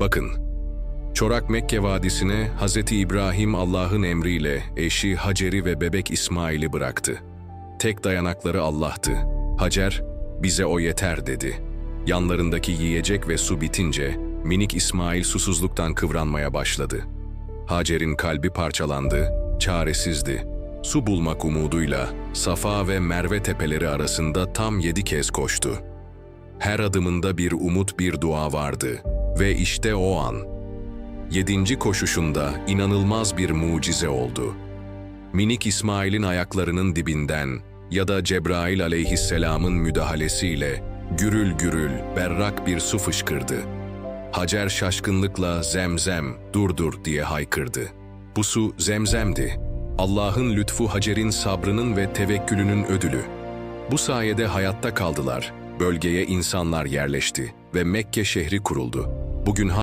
Bakın, Çorak Mekke Vadisi'ne Hz. İbrahim Allah'ın emriyle eşi Hacer'i ve bebek İsmail'i bıraktı. Tek dayanakları Allah'tı. Hacer, bize o yeter dedi. Yanlarındaki yiyecek ve su bitince minik İsmail susuzluktan kıvranmaya başladı. Hacer'in kalbi parçalandı, çaresizdi. Su bulmak umuduyla Safa ve Merve tepeleri arasında tam yedi kez koştu. Her adımında bir umut bir dua vardı ve işte o an. Yedinci koşuşunda inanılmaz bir mucize oldu. Minik İsmail'in ayaklarının dibinden ya da Cebrail aleyhisselamın müdahalesiyle gürül gürül berrak bir su fışkırdı. Hacer şaşkınlıkla zemzem dur dur diye haykırdı. Bu su zemzemdi. Allah'ın lütfu Hacer'in sabrının ve tevekkülünün ödülü. Bu sayede hayatta kaldılar. Bölgeye insanlar yerleşti ve Mekke şehri kuruldu. Bugün